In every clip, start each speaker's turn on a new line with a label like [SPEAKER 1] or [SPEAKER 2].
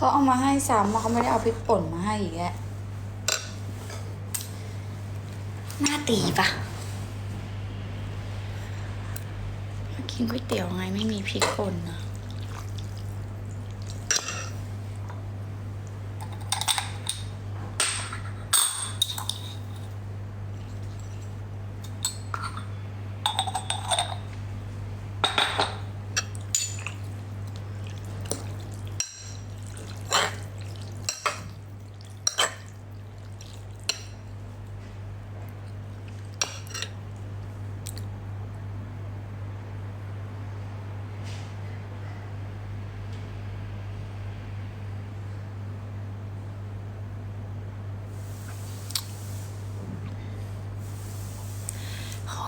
[SPEAKER 1] เขาเอามาให้ซ้ำมาเขาไม่ได้เอาพริกป่นมาให้อีกแล้วหน้าตีปะมากินก๋วยเตี๋ยวไงไม่มีพริกป่นนะ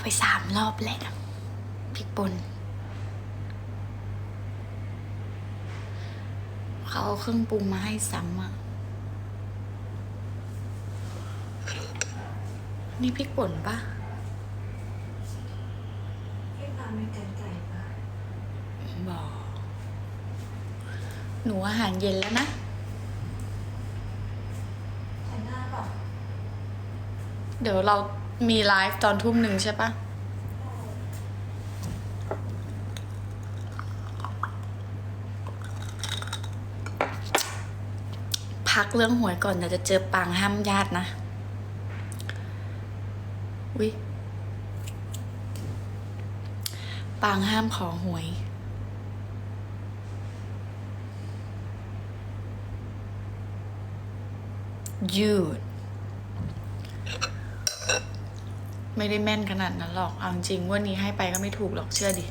[SPEAKER 1] ไปสามรอบแหละพริกป่นเขาเอาเครื่องปรุงมาให้ซ้ำอะนี่พริกป่นปะ
[SPEAKER 2] พี่ปาไม่กันไก่ปะ
[SPEAKER 1] บอก หนูอาหารเย็นแล้วนะ
[SPEAKER 2] แต่หน้าแบบ
[SPEAKER 1] เดี๋ยวเรา มีไลฟ์ตอนทุ่มหนึ่งใช่ปะพักเรื่องหวยก่อนเดี๋ยวจะเจอปางห้ามญาตินะวิปางห้ามขอหวย ยืด ไม่ได้แม่นขนาดนั้นหรอก เอาจริงๆวันนี้ให้ไปก็ไม่ถูกหรอกเชื่อดิ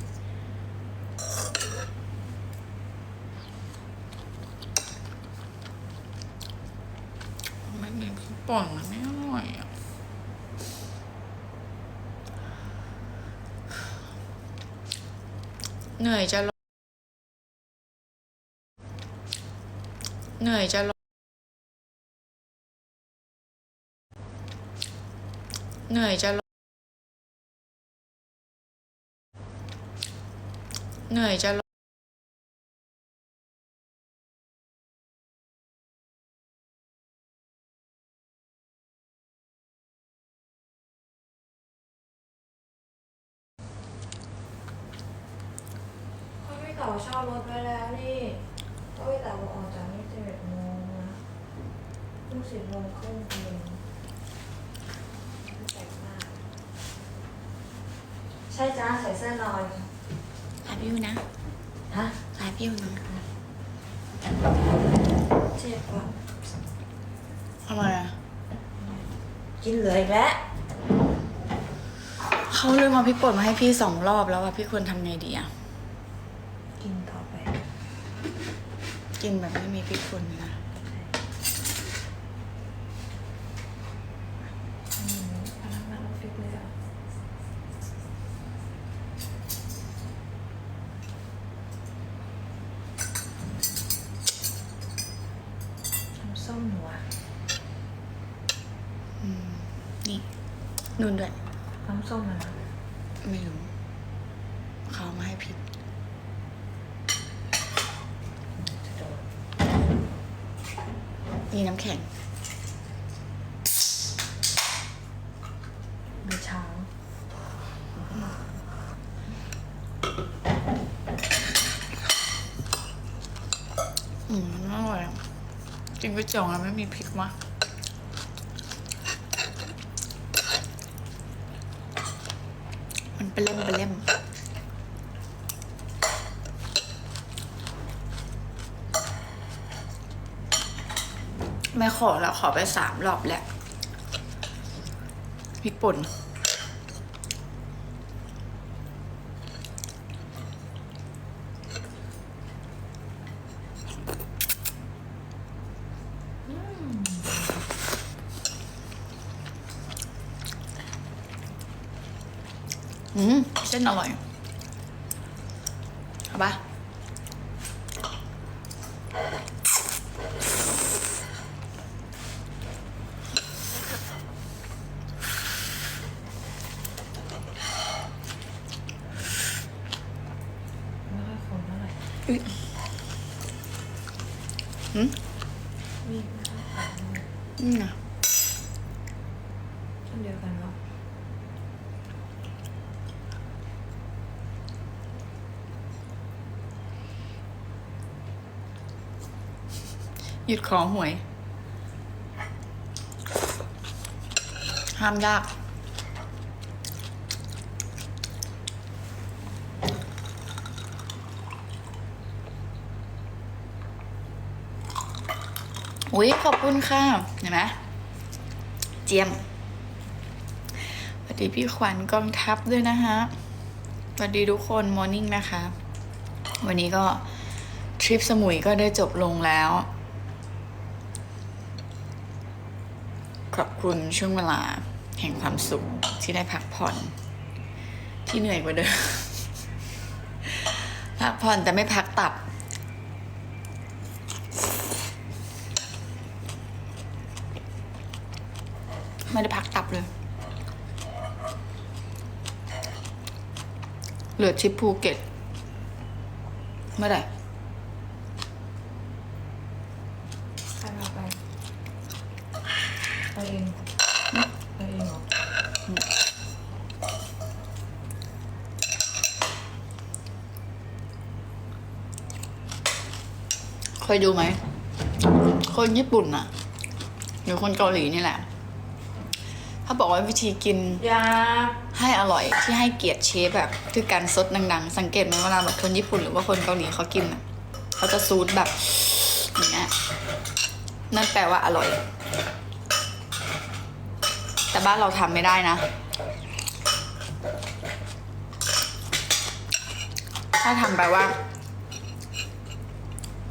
[SPEAKER 1] ไม่มีพริกป่นมันไม่อร่อยอะ เหนื่อยจะลเหนื่อยจะลเหนื่อยจะลง เหนื่อยจะลง
[SPEAKER 2] เขาพี่เต๋าเช่ารถไว้แล้วนี่เขาพี่เต๋าบอออกจากนี่สิบเอ็ดโมงนะเพิ่งสิบโมงครึ่งเองแต่งหน้าใช่จ้าใส่เสื้อนอน
[SPEAKER 1] ไลฟ์อยู่นะ
[SPEAKER 2] ฮะ
[SPEAKER 1] ไลฟ์อยู่นะ
[SPEAKER 2] เจ็บว่ะ
[SPEAKER 1] ทำไมอะ
[SPEAKER 2] กินเหลืออีกแล้ว
[SPEAKER 1] เขาลืมเอาพริกป่นมาให้พี่สองรอบแล้วอะพี่ควรทำไงดีอะ
[SPEAKER 2] กินต่อไป
[SPEAKER 1] กินแบบไม่มีพริกป่นนะ
[SPEAKER 2] อืมพนักงานออฟฟิศเลยอะน้ำส้มหนูอะ
[SPEAKER 1] นี่นุ่นด้วย
[SPEAKER 2] น้ำส้มอะนะ
[SPEAKER 1] ไม่รู้เขาเอามาให้ผิด
[SPEAKER 2] จะโดน
[SPEAKER 1] นี่น้ำแข็ง
[SPEAKER 2] มีช้าง
[SPEAKER 1] อืมมันอร่อยอะกินก๋วยเตี๋ยวอะไม่มีพริกมะมัน เป็นเล่มเป็นเล่มไม่ขอแล้วขอไปสามรอบแหละพริกป่น อืมเส้นอร่อยเอาปะ
[SPEAKER 2] ไม่ค่อยคนเท่าไหร่
[SPEAKER 1] อุ๊ยหืม
[SPEAKER 2] มีนะคะ
[SPEAKER 1] นี่นะ
[SPEAKER 2] อันเดียวกันเนาะ
[SPEAKER 1] หยุดขอหวย ห้ามยาก อุ้ยขอบคุณค่ะ เห็นไหมเจียมสวัสดีพี่ขวัญกองทัพด้วยนะฮะสวัสดีทุกคนมอร์นิ่งนะคะ วันนี้ก็ทริปสมุยก็ได้จบลงแล้ว ขอบคุณช่วงเวลาแห่งความสุขที่ได้พักผ่อน ที่เหนื่อยกว่าเดิม พักผ่อนแต่ไม่พักตับ ไม่ได้พักตับเลย เหลือทริปภูเก็ตเมื่อไหร่
[SPEAKER 2] พาไปไปเองไปเองเหรอ
[SPEAKER 1] เคยดูไหม คนญี่ปุ่นอะหรือคนเกาหลีนี่แหละเขาบอกว่าวิธีกิน
[SPEAKER 2] ยา
[SPEAKER 1] ให้อร่อยที่ให้เกียรติเชฟแบบคือการซดดัง ๆ สังเกตไหมเวลาแบบคนญี่ปุ่นหรือว่าคนเกาหลีเขากินอะเขาจะซูดแบบอย่างเงี้ยนั่นแปลว่าอร่อย แต่บ้านเราทำไม่ได้นะ ถ้าทำแปลว่า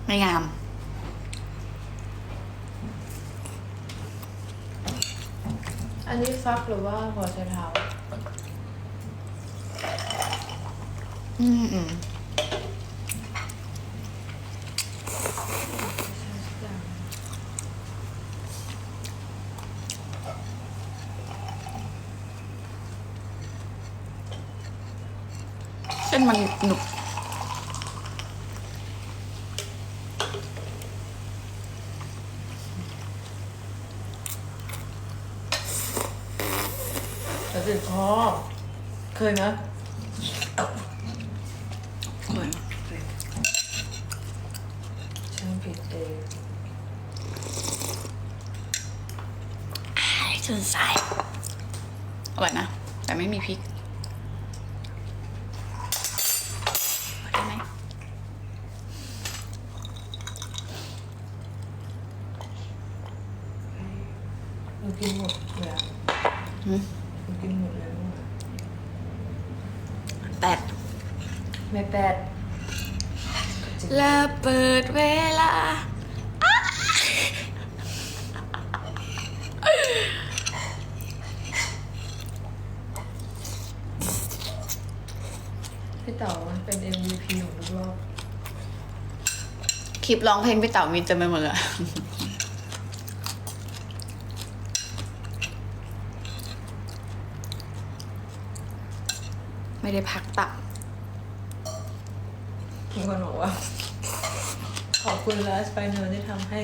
[SPEAKER 1] ไม่งาม
[SPEAKER 2] อันนี้ฟักหรือว่าหัวไชเท้า
[SPEAKER 1] อืมอืมเส้นมันหนุบ
[SPEAKER 2] ต่ติดคอเคยไหม
[SPEAKER 1] เลย
[SPEAKER 2] ฉันผิดเอง
[SPEAKER 1] ไอ้ชื่นใจอร่อยนะ แต่ไม่มีพริกเอาได้ไหม
[SPEAKER 2] หนูกินหมดเลยอะ
[SPEAKER 1] หืม
[SPEAKER 2] หนูกินหมดเลย
[SPEAKER 1] แปด
[SPEAKER 2] ไม่ แปด
[SPEAKER 1] และเปิดเวลา
[SPEAKER 2] พี่เต๋อเป็น MVP ของทุกรอบ
[SPEAKER 1] คลิปร้องเพลงพี่เต๋ามีเต็มไปหมดเลย ไม่ได้พักตับ
[SPEAKER 2] มีคนบอกว่า ขอบคุณลาสไปเนอร์ที่ทำให้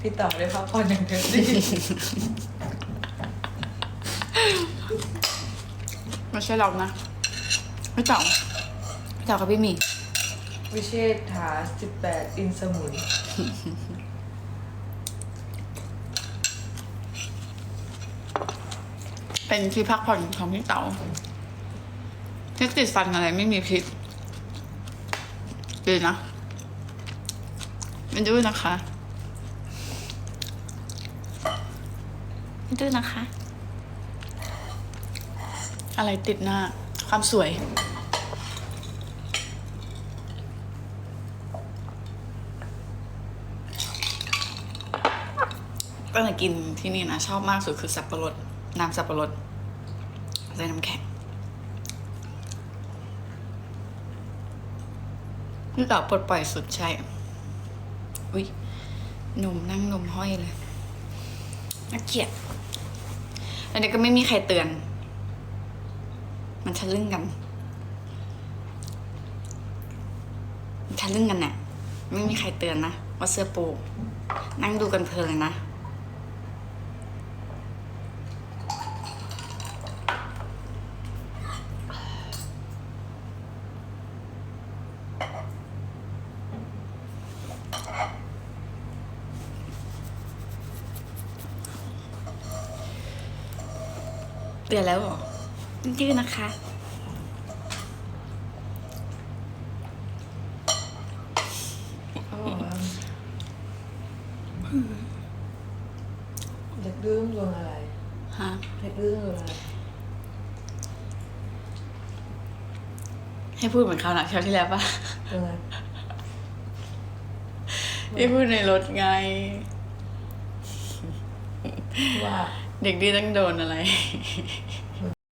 [SPEAKER 2] พี่เต๋อได้พักผ่อนอย่างเต็มที่
[SPEAKER 1] ไม่ใช่เรานะพี่เต๋าพี่เต๋ากับพี่หมี
[SPEAKER 2] วิเชษฐา18อินสมุน
[SPEAKER 1] เป็นที่พักผ่อนของพี่เต๋าที่ติดฟันอะไรไม่มีพิษ ดีนะไม่ดื้อนะคะไม่ดื้อนะคะ อะไรติดหน้า ความสวย ตั้งแต่กินที่นี่นะ ชอบมากสุดคือสับปะรด น้ำสับปะรดใส่น้ำแข็ง นี่ต่อปลดปล่อยสุดใช่ อุ้ยนมนั่งนมห้อยเลยน่าเกลียดอันนี้ก็ไม่มีใครเตือน มันทะลึ่งกันมันทะลึ่งกันน่ะ ไม่มีใครเตือนนะว่าเสื้อปู นั่งดูกันเพลินเลยนะ เตือนแล้วเหรอดื้อนะคะ
[SPEAKER 2] เขาบอกว่าเด็กดื้อต้องโดนอะไร
[SPEAKER 1] ฮะ
[SPEAKER 2] เด็กดื้อต้องโดนอะไร
[SPEAKER 1] ให้พูดเหมือนเขาวหนักคราวที่แล้วปะ
[SPEAKER 2] โดนอะไร
[SPEAKER 1] ที่พูดในรถไง
[SPEAKER 2] ว่า
[SPEAKER 1] เด็กดีต้องโดนอะไร